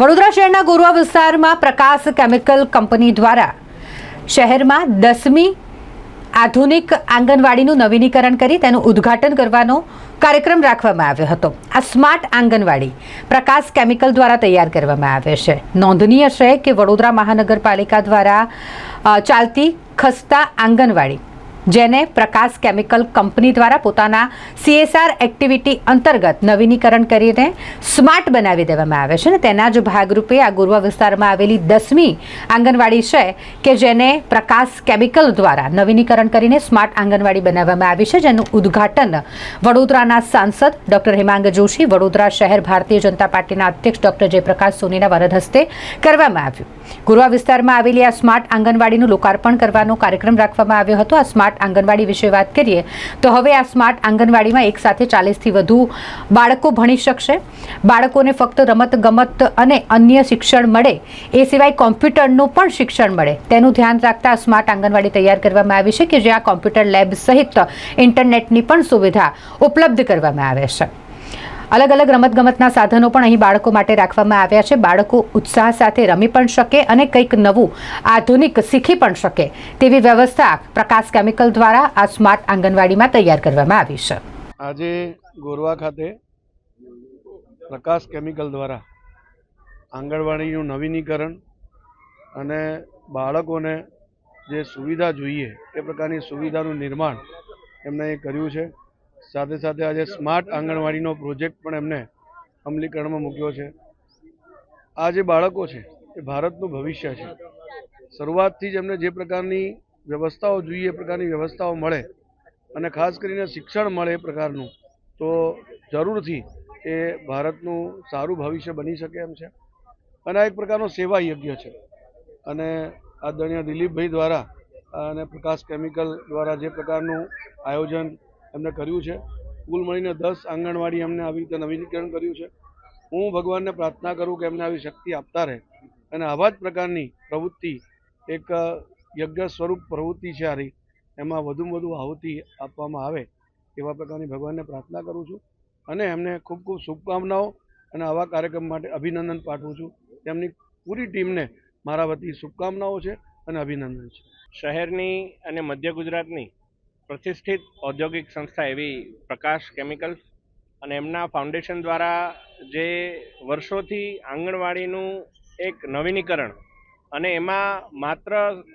વડોદરા શહેરના ગોરવા વિસ્તારમાં પ્રકાશ chemical company દ્વારા શહેરમાં દસમી આધુનિક આંગણવાડીનું નવીનીકરણ કરી તેનું ઉદ્ઘાટન કરવાનો કાર્યક્રમ રાખવામાં આવ્યો હતો. આ સ્માર્ટ આંગણવાડી પ્રકાશ કેમિકલ દ્વારા તૈયાર કરવામાં આવે છે. નોંધનીય છે કે વડોદરા મહાનગરપાલિકા દ્વારા ચાલતી ખસ્તા આંગણવાડી જેને પ્રકાશ કેમિકલ કંપની દ્વારા પોતાના સીએસઆર એક્ટિવિટી અંતર્ગત નવીનીકરણ કરીને સ્માર્ટ બનાવી દેવામાં આવે છે ને તેના જ ભાગરૂપે આ ગુરવા વિસ્તારમાં આવેલી દસમી આંગણવાડી છે કે જેને પ્રકાશ કેમિકલ દ્વારા નવીનીકરણ કરીને સ્માર્ટ આંગણવાડી બનાવવામાં આવી છે, જેનું ઉદ્ઘાટન વડોદરાના સાંસદ ડોક્ટર હેમાંગ જોશી, વડોદરા શહેર ભારતીય જનતા પાર્ટીના અધ્યક્ષ ડોક્ટર જયપ્રકાશ સોનીના વરદ હસ્તે કરવામાં આવ્યું. ગુરવા વિસ્તારમાં આવેલી આ સ્માર્ટ આંગણવાડીનું લોકાર્પણ કરવાનો કાર્યક્રમ રાખવામાં આવ્યો હતો. આ સ્માર્ટ આંગણવાડી વિશે વાત કરીએ, તો હવે આ સ્માર્ટ આંગણવાડીમાં એક સાથે ચાલીસથી વધુ બાળકો ભણી શકશે. બાળકોને ફક્ત રમત ગમત અને અન્ય શિક્ષણ મળે, એ સિવાય કોમ્પ્યુટરનું પણ શિક્ષણ મળે. તેનું ધ્યાન રાખતા સ્માર્ટ આંગણવાડી તૈયાર કરવામાં આવી છે કે જ્યાં કોમ્પ્યુટર લેબ સહિત ઇન્ટરનેટની પણ સુવિધા ઉપલબ્ધ કરવામાં આવે છે. અલગ અલગ રમતગમતના સાધનો પણ અહીં બાળકો માટે રાખવામાં આવ્યા છે. બાળકો ઉત્સાહ સાથે રમી પણ શકે અને કંઈક નવું, આધુનિક શીખી પણ શકે તેવી વ્યવસ્થા પ્રકાશ કેમિકલ દ્વારા આ સ્માર્ટ આંગણવાડીમાં તૈયાર કરવામાં આવી છે. આજે ગોરવા ખાતે પ્રકાશ કેમિકલ દ્વારા આંગણવાડીનું નવીનીકરણ અને બાળકોને જે સુવિધા જોઈએ, એ પ્રકારની સુવિધાનું નિર્માણ એમણે કર્યું છે. સાથે સાથે આજે સ્માર્ટ આંગણવાડીનો પ્રોજેક્ટ પણ એમને અમલીકરણમાં મૂક્યો છે. આ જે બાળકો છે, એ ભારતનું ભવિષ્ય છે. શરૂઆતથી જ એમને જે પ્રકારની વ્યવસ્થાઓ જોઈએ, એ પ્રકારની વ્યવસ્થાઓ મળે અને ખાસ કરીને શિક્ષણ મળે એ પ્રકારનું, તો જરૂરથી એ ભારતનું સારું ભવિષ્ય બની શકે એમ છે. અને આ એક પ્રકારનો સેવા યજ્ઞ છે. અને આદરણીય દિલીપભાઈ દ્વારા અને પ્રકાશ કેમિકલ દ્વારા જે પ્રકારનું આયોજન એમને કર્યું છે. કુલ મળીને દસ આંગણવાડી એમને આવી રીતે નવીનીકરણ કર્યું છે. હું ભગવાનને પ્રાર્થના કરું કે એમને આવી શક્તિ આપતા રહે. અને આવા જ પ્રકારની પ્રવૃત્તિ, એક યજ્ઞ સ્વરૂપ પ્રવૃત્તિ છે આરી, એમાં વધુમાં વધુ આહુતિ આપવામાં આવે, એવા પ્રકારની ભગવાનને પ્રાર્થના કરું છું. અને એમને ખૂબ ખૂબ શુભકામનાઓ અને આવા કાર્યક્રમ માટે અભિનંદન પાઠવું છું. તેમની પૂરી ટીમને મારા વતી શુભકામનાઓ છે અને અભિનંદન છે. શહેરની અને મધ્ય ગુજરાતની પ્રતિષ્ઠિત ઔદ્યોગિક સંસ્થા એવી પ્રકાશ કેમિકલ્સ અને એમના ફાઉન્ડેશન દ્વારા જે વર્ષોથી આંગણવાડીનું એક નવીનીકરણ અને એમાં માત્ર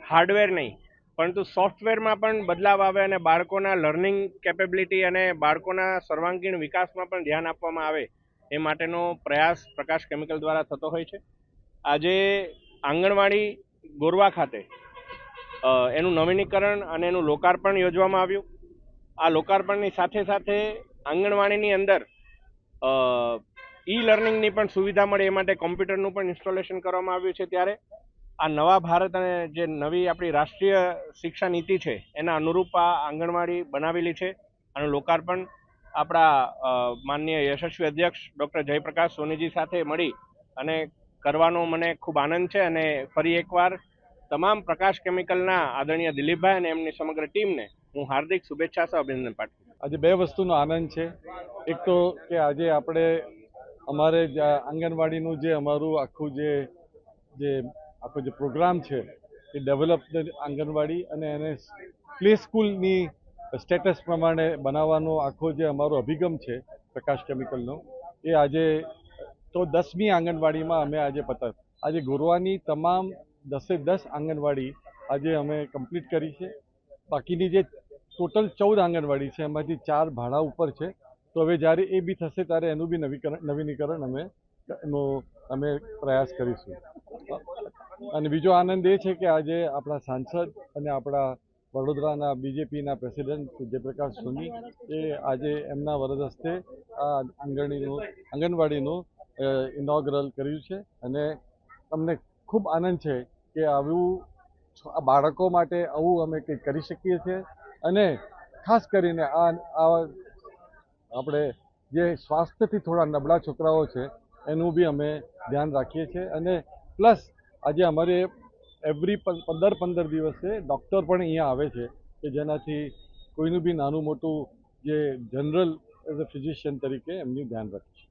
હાર્ડવેર નહીં, પરંતુ સોફ્ટવેરમાં પણ બદલાવ આવે અને બાળકોના લર્નિંગ કેપેબિલિટી અને બાળકોના સર્વાંગીણ વિકાસમાં પણ ધ્યાન આપવામાં આવે, એ માટેનો પ્રયાસ પ્રકાશ કેમિકલ દ્વારા થતો હોય છે. આજે આંગણવાડી ગોરવા ખાતે એનું નવીનીકરણ અને એનું લોકાર્પણ યોજવામાં આવ્યું. આ લોકાર્પણની સાથે સાથે આંગણવાડીની અંદર ઈ લર્નિંગની પણ સુવિધા મળે એ માટે કોમ્પ્યુટરનું પણ ઇન્સ્ટોલેશન કરવામાં આવ્યું છે ત્યારે. આ નવા ભારત અને જે નવી આપણી રાષ્ટ્રીય શિક્ષા નીતિ છે, એના અનુરૂપ આ આંગણવાડી બનાવેલી છે. આનું લોકાર્પણ આપણા માનનીય યશસ્વી અધ્યક્ષ ડૉક્ટર જયપ્રકાશ સોનીજી સાથે મળી અને કરવાનો મને ખૂબ આનંદ છે અને ફરી એકવાર તમામ પ્રકાશ કેમિકલના આદરણીય દિલીપભાઈ અને એમની સમગ્ર ટીમને હું હાર્દિક શુભેચ્છા સહ અભિનંદન પાઠવું આજે બે વસ્તુનો આનંદ છે. એક તો કે આજે આપણે અમારે આંગણવાડીનું જે અમારું આખું જે જે આખો જે પ્રોગ્રામ છે, એ ડેવલપ આંગણવાડી અને એને પ્લે સ્કૂલની સ્ટેટસ પ્રમાણે બનાવવાનો આખો જે અમારો અભિગમ છે, પ્રકાશ કેમિકલનો, એ આજે તો દસમી આંગણવાડીમાં અમે આજે પતા આજે ગોરવાની તમામ દસે દસ આંગણવાડી આજે અમે કમ્પ્લીટ કરી છે. બાકીની જે ટોટલ ચૌદ આંગણવાડી છે, એમાંથી ચાર ભાડા ઉપર છે. તો હવે જ્યારે એ બી થશે ત્યારે એનું બી નવીકરણ, નવીનીકરણ અમે, એનો અમે પ્રયાસ કરીશું. અને બીજો આનંદ એ છે કે આજે આપણા સાંસદ અને આપણા વડોદરાના બીજેપીના પ્રેસિડેન્ટ જયપ્રકાશ સોની એ આજે એમના વરદ હસ્તે આ આંગણીનું, આંગણવાડીનું ઇનોગ્રલ કર્યું છે. અને અમને ખૂબ આનંદ છે કે આવું બાળકો માટે આવું અમે કંઈક કરી શકીએ છીએ. અને ખાસ કરીને આ આપણે જે સ્વાસ્થ્યથી થોડા નબળા છોકરાઓ છે, એનું બી અમે ધ્યાન રાખીએ છીએ. અને પ્લસ આજે અમારે એવરી પંદર પંદર દિવસે ડૉક્ટર પણ અહીંયા આવે છે, કે જેનાથી કોઈનું બી નાનું મોટું જે જનરલ એઝ અ ફિઝિશિયન તરીકે એમનું ધ્યાન રાખીશું